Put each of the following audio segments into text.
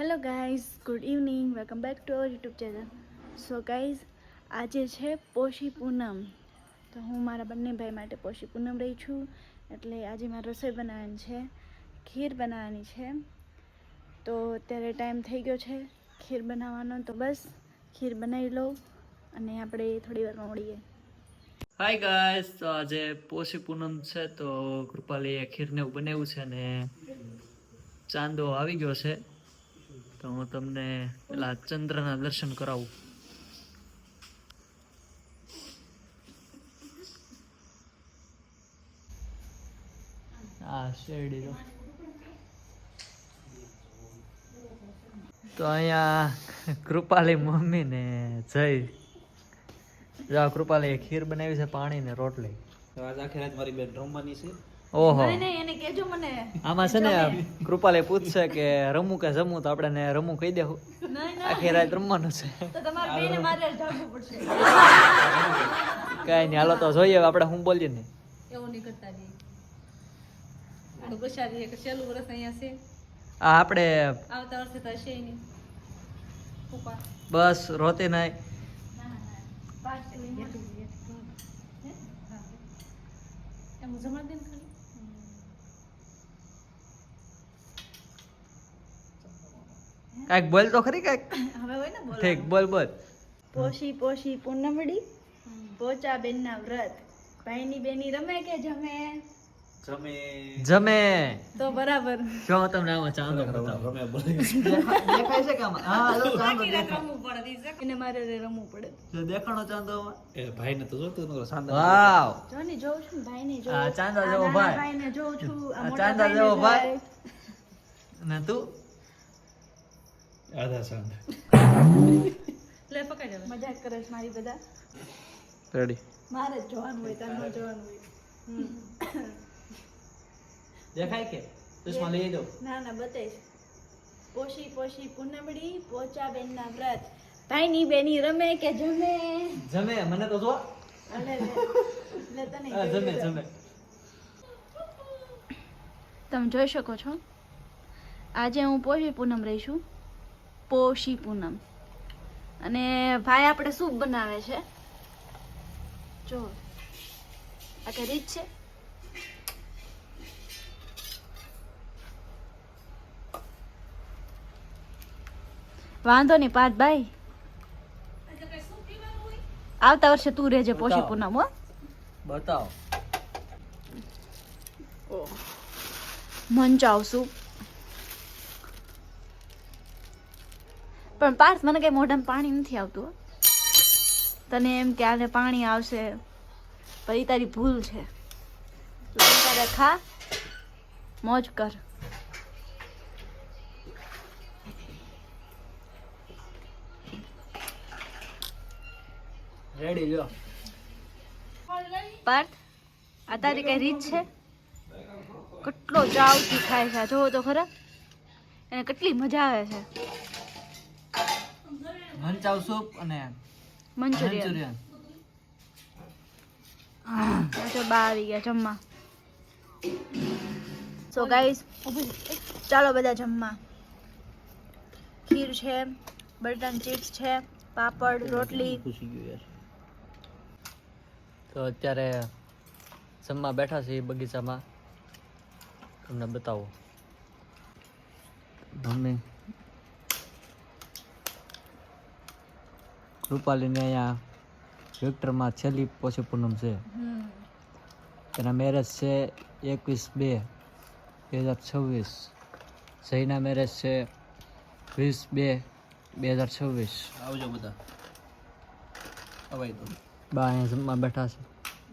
Hello guys good evening welcome back to our YouTube channel so guys આજે છે પોષી પૂનમ. તો હું મારા બંને ભાઈ માટે પોષી પૂનમ રહી છું. એટલે આજે મારે રસોઈ બનાવવાની છે. ખીર બનાવવાની છે. તો અત્યારે ટાઈમ થઈ ગયો છે ખીર બનાવવાનો. તો બસ, ખીર બનાવી લઉં અને આપણે થોડી વારમાં મળીએ. હાય ગાઈઝ તો આજે પોષી પૂનમ છે. તો કૃપાલીએ ખીરને એવું બનાવ્યું છે ને ચાંદો આવી ગયો છે. તો હું તમને પેલા ચંદ્રના દર્શન કરાવું. આ શેરડી તો અહીંયા કૃપાલી મમ્મી ને જય કૃપાલી ખીર બનાવી છે પાણી ને રોટલી આજ આખી રાત મારી બેન રમવાની છે. ઓહો. એને કહેજો મને. આમાં છે ને કૃપાલી પૂછશે કે રમું કે જમું તો આપણે ને રમું કહી દેવું આખી રાત રમવાનું છે. તો તમારે બેને મારે જાગવું પડશે. કઈ નઈ હાલો તો જોઈએ આપણે હું બોલીએ ને. એવું નહીં કરતા આપણે આવતા વર્ષે હશે નહીં. બસ રોતી નાય. એમ જમા ને ખાલી કાંઈક બોલ તો ખરી કાંઈક? હવે હોય ને બોલ ઠીક બોલ બોલ. પોશી પોશી પૂનમડી. પોચા બેનના વ્રત. ભાઈની બેની રમે કે જમે? જમે. જમે. તો બરાબર. જો તમને આમાં ચાંદો બતાવું. રમે બોલે. દેખાય છે કે આમાં? હા હાલો ચાંદો રમવું પડે. એને મારે રે રમવું પડે. જો દેખાણો ચાંદો એ ભાઈને તો જોતું નતો સાંદા વાવ. જો ને જોઉં છું ને ભાઈને જોઉં આ ચાંદા જેવો ભાઈ. ભાઈને જોઉં છું આ મોટા જેવો ભાઈ. ને તું? આધા સાંદ લે પકડ હવે. મજાક કરે છે મારી બધા. રેડી મારે જોવાનું હોય તારે ન જોવાનું હોય. દેખાય કે? ચશ્મા લઈ દો ના ના બતાઈશ પોશી પોશી પૂનમડી પોચા બેનના વ્રત. ભાઈની બેની રમે કે જમે? જમે મને તો જો. અલે લે. તને જમે જમે. તમે જોઈ શકો છો. આજે હું પોષી પૂનમ રહી છું. પોષી પૂનમ. અને ભાઈ આપણે સૂપ બનાવે છે. જો આ કઈ રીત છે. વાંધો નહીં પાર્થ ભાઈ. આવતા વર્ષે તું રહેજે પોષી પૂનમ હો. બતાવો. Manchow soup. પણ પાર્થ મને કઈ મોઢામાં પાણી નથી આવતું તને એમ કે આને પાણી આવશે પછી તારી ભૂલ છે. તારે ખા. મોજ કર. રેડી લો પાર્થ આ તારી કઈ રીત છે? કેટલો ચાવથી ખાય છે જોવો તો ખરા. એને કેટલી મજા આવે છે. મંચાવ સૂપ અને મંચુરિયન. તો બા આવી ગયા જમવા. સો ગાઈસ ચાલો બધા જમવા. ખીર છે બટન ચિપ્સ છે પાપડ રોટલી. તો અત્યારે જમવા બેઠા છે બગીચામાં. તમને બતાવો. મમ્મી. રૂપાલીને અહીંયા વિક્ટરમાં છેલ્લી પોષી પૂનમ છે. તેના મેરેજ છે એકવીસ બે બે હજાર છવ્વીસ. જયના મેરેજ છે વીસ બે બે હજાર છવ્વીસ. આવજો બધા. અવાય તો. બા અહીંયા જમવા બેઠા છે.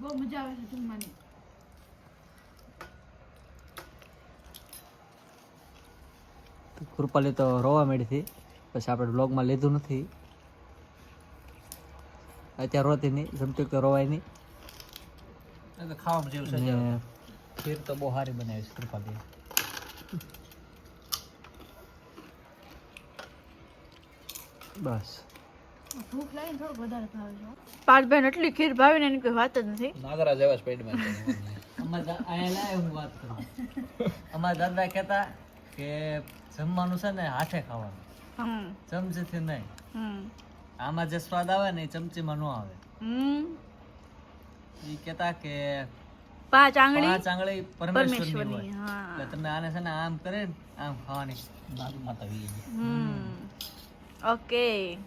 બહુ મજા આવે છે જમવાની. તો કૃપાલી તો રોવા માંડી હતી. પછી આપણે બ્લોગમાં લીધું નથી. અત્યારે રોતી નહીં જમતું તો રોવાય નહીં. એ ખાવામાં જેવું છે ખીર તો બહુ સારી બનાવી છે કૃપાલી બસ. ભૂખ લાગીને થોડુંક વધારે ભાવે છે. પાર્થભાઈ એટલી ખીર ભાવી ને એની કોઈ વાત જ નથી. નાગરા જેવા સ્પીડમાં અમારા હું વાત કરું. અમારા દાદા કહેતા કે જમવાનું છે ને હાથે ખાવાનું. હમ. ચમચીથી નહીં. હમ. આમાં જે સ્વાદ આવે ને એ ચમચીમાં નો આવે. હમ. એ કહેતા કે પાંચ આંગળી પાંચ આંગળી પરમેશ્વરની હા. એટલે તમે આને છે ને આમ કરે ને આમ ખાવાની મારું માતા હમ. ઓકે.